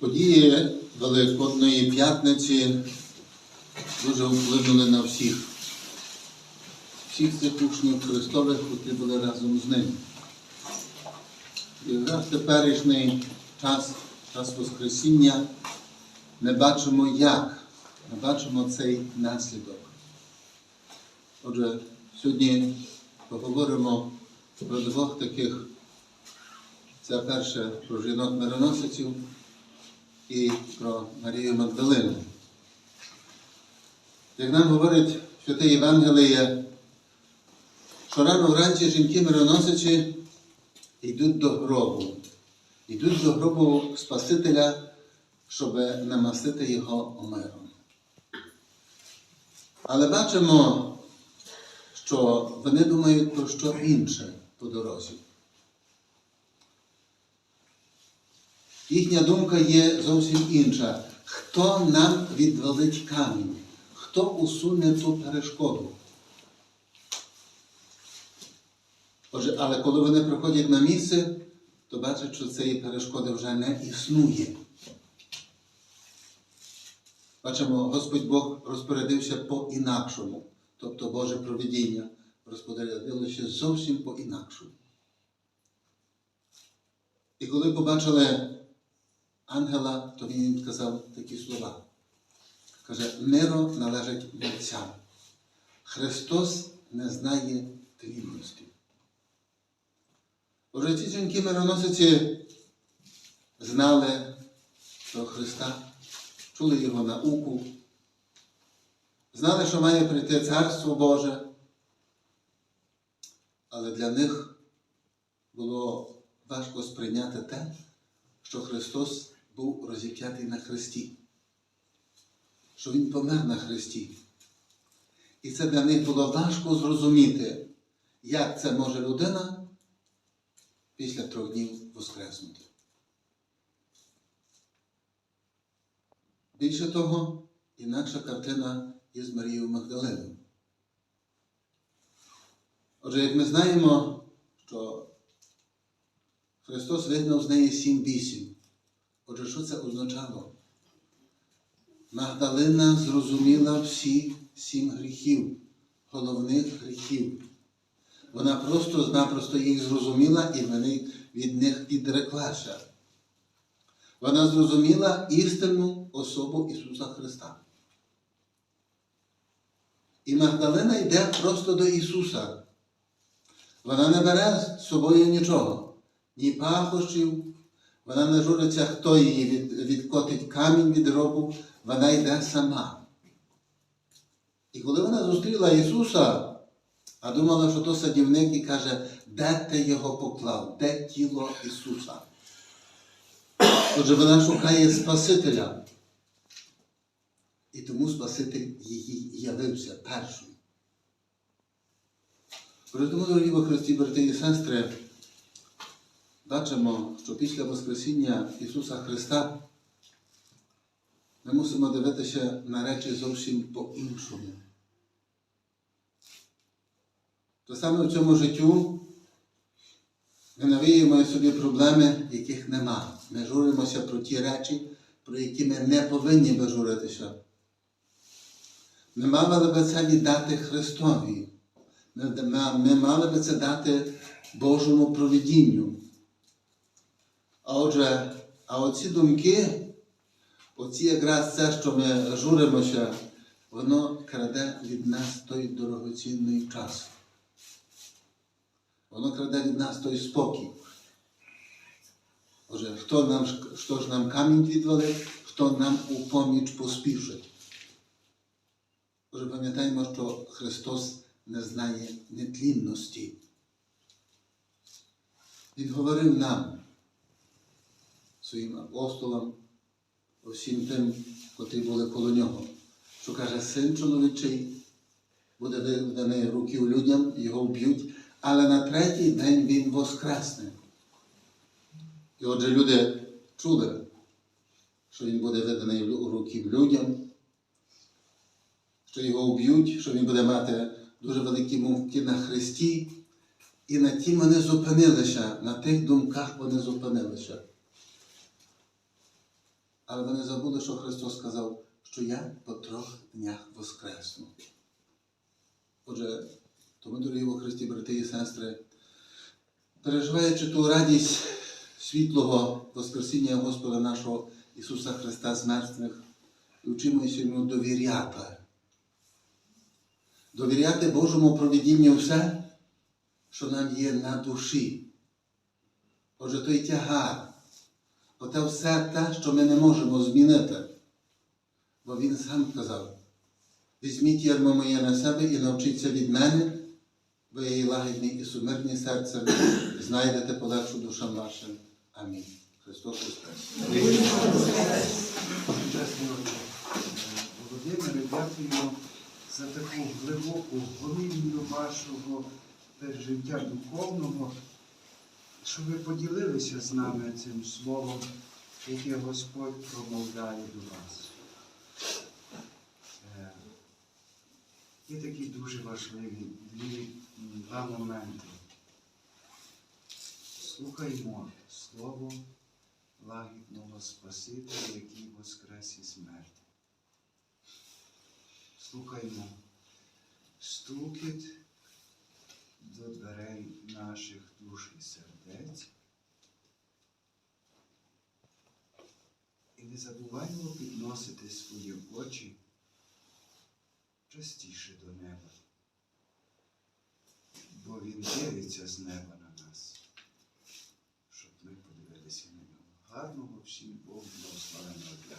Події Великодної п'ятниці дуже вплинули на всіх. Всіх цих учнів Христових, які були разом з ним. І вже в теперішній час, час Воскресіння, ми бачимо як, ми бачимо цей наслідок. Отже, сьогодні поговоримо про двох таких. Це перше про жінок мироносиців і про Марію Магдалину. Як нам говорить святе Євангеліє, що рано вранці жінки мироносичі йдуть до гробу. Йдуть до гробу Спасителя, щоб намастити його миром. Але бачимо, що вони думають про що інше по дорозі. Їхня думка є зовсім інша. Хто нам відвалить камінь? Хто усуне ту перешкоду? Отже, але коли вони приходять на місце, то бачать, що цієї перешкоди вже не існує. Бачимо, Господь Бог розпорядився по-інакшому. Тобто Боже провидіння розпорядилося зовсім по-інакшому. І коли побачили ангела, то він їм сказав такі слова. Каже, миро належить Отцям. Христос не знає тлінності. Отже, ці жінки мироносиці знали про Христа, чули Його науку, знали, що має прийти Царство Боже, але для них було важко сприйняти те, що Христос був розіп'ятий на Христі, що Він помер на Христі. І це для них було важко зрозуміти, як це може людина після трьох днів воскреснути. Більше того, інакша картина є з Марією Магдалиною. Отже, як ми знаємо, що Христос вигнав з неї сім вісім. Отже, що це означало? Магдалина зрозуміла всі сім гріхів, головних гріхів. Вона просто-напросто їх зрозуміла і вони від них відреклася. Вона зрозуміла істинну особу Ісуса Христа. І Магдалина йде просто до Ісуса. Вона не бере з собою нічого, ні пахощів, вона не журиться, хто її від, відкотить камінь від гробу, вона йде сама. І коли вона зустріла Ісуса, а думала, що то садівник і каже, де ти його поклав, де тіло Ісуса? Отже, вона шукає Спасителя. І тому Спаситель її явився першим. Отже, тому, дорогі Христі, брати і сестри, бачимо, що після Воскресіння Ісуса Христа ми мусимо дивитися на речі зовсім по-іншому. То саме в цьому життю ми навіємо собі проблеми, яких нема. Ми журимося про ті речі, про які ми не повинні би журитися. Ми мали би це віддати Христові. Ми, мали би це дати Божому провидінню. А отже, а оці думки, оці якраз це, що ми журимося, воно краде від нас той дорогоцінний час. Воно краде від нас той спокій. Отже, хто, нам, хто ж нам камінь відвалив, хто нам у поміч поспішить. Отже, пам'ятаємо, що Христос не знає нетлінності. Він говорив нам, своїм апостолам, усім тим, котрі були коло нього, що каже, син чоловічий буде виданий руки людям, його вб'ють, але на третій день він воскресне. І отже, люди чули, що він буде виданий руки людям, що його вб'ють, що він буде мати дуже великі мовки на Христі. І на тім вони зупинилися, на тих думках вони зупинилися. Але вони забули, що Христос сказав, що я по трьох днях воскресну. Отже, тому, дорогі во Христі, брати і сестри, переживаючи ту радість світлого Воскресіння Господа нашого Ісуса Христа з мертвих, вчимося йому довіряти. Довіряти Божому провідінню все, що нам є на душі. Отже, той тягар, оте все те, що ми не можемо змінити. Бо Він сам казав, візьміть ярмо моє на себе і навчіться від мене, бо я є лагідний і сумирний серцем, знайдете полегшу душам вашим. Амінь. Христос Воскрес! Володимире, дякуємо за таку глибоку голівню вашого пережиття духовного, що ви поділилися з нами цим словом, яке Господь промовляє до вас. Е, Є такі дуже важливі два моменти. Слухаймо Слово лагідного Спасителя, який воскрес із смерті. Слухаймо стукіт Забуваймо підносити свої очі частіше до неба, бо Він дивиться з неба на нас щоб ми подивилися на нього. Гарного всім Богу благословенного дня.